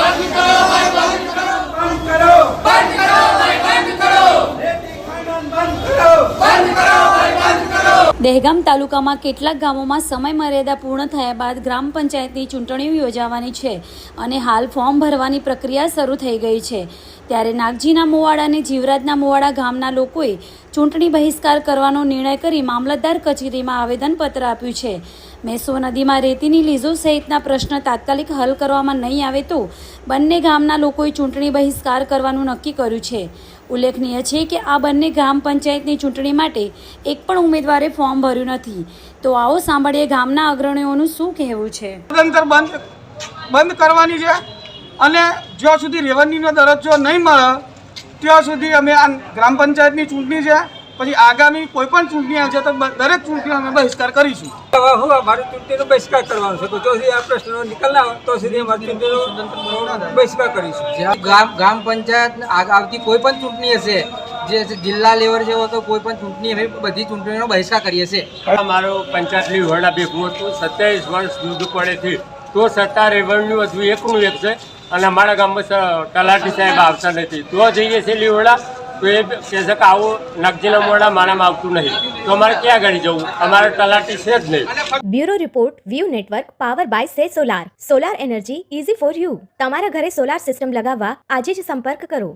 Barbie Dehgam તાલુકામાં કેટલાક ગામોમાં સમય મર્યાદા પૂર્ણ થયા બાદ ગ્રામ પંચાયતની ચૂંટણીઓ યોજાવાની છે અને હાલ ફોર્મ ભરવાની પ્રક્રિયા શરૂ થઈ ગઈ છે. ત્યારે નાગજીના મોવાડા અને જીવરાજના મોવાડા ગામના લોકોએ ચૂંટણી બહિષ્કાર કરવાનો નિર્ણય કરી મામલતદાર કચેરીમાં આવેદનપત્ર આપ્યું છે. મેસો નદીમાં રેતીની લીઝો સહિતના પ્રશ્ન તાત્કાલિક હલ કરવામાં નહીં આવે તો બંને ગામના લોકોએ ચૂંટણી બહિષ્કાર કરવાનું નક્કી કર્યું છે. ઉલ્લેખનીય છે કે આ બંને ગ્રામ પંચાયતની ચૂંટણી માટે એક પણ ઉમેદવારે ફોર્મ ભર્યું નથી. તો આવો સાંભળીએ ગામના અગ્રણીઓનું શું કહેવું છે? સદંતર બંધ બંધ કરવાની છે અને જ્યાં સુધી રેવન્યુનો દરજ્જો નહીં મળે, ત્યાં સુધી અમે આ ગ્રામ પંચાયતની ચૂંટણી છે પછી આગામી કોઈ પણ ચૂંટણી આવશે તો દરેક ચૂંટણી અમે બહિષ્કાર કરીશું. હવે હું અમારી ચૂંટણીનો બહિષ્કાર કરવાનો છે. તો સુધી આ પ્રશ્નનો નિકાલ ના તો સુધી અમારી ચૂંટણીનો બહિષ્કાર કરીશું. જ્યાં ગામ ગ્રામ પંચાયત આગ- આવતી કોઈ પણ ચૂંટણી હશે જે જિલ્લા લેવલ જેવો તો કોઈ પણ ચૂંટણી અમે બધી ચૂંટણીનો બહિષ્કાર કરીએ છીએ. મારો પંચાયતની વરડા ભેગું હતું સત્યાવીસ વર્ષ દૂધ પડેથી તો સત્તા રેવન્યુ હજુ એકનું એક છે અને અમારા ગામમાં તલાટી સાહેબ આવતા નથી. તો જઈએ છીએ લીવડા. તો એ કહે છે કે મોડા મારામાં આવતું નહીં. તો અમારે ક્યાં આગળ જવું? અમારે તલાટી છે જ નહીં. Bureau report, view network, power by સે solar. Solar energy easy for you તમારા ઘરે સોલાર સિસ્ટમ લગાવવા આજે જ સંપર્ક કરો.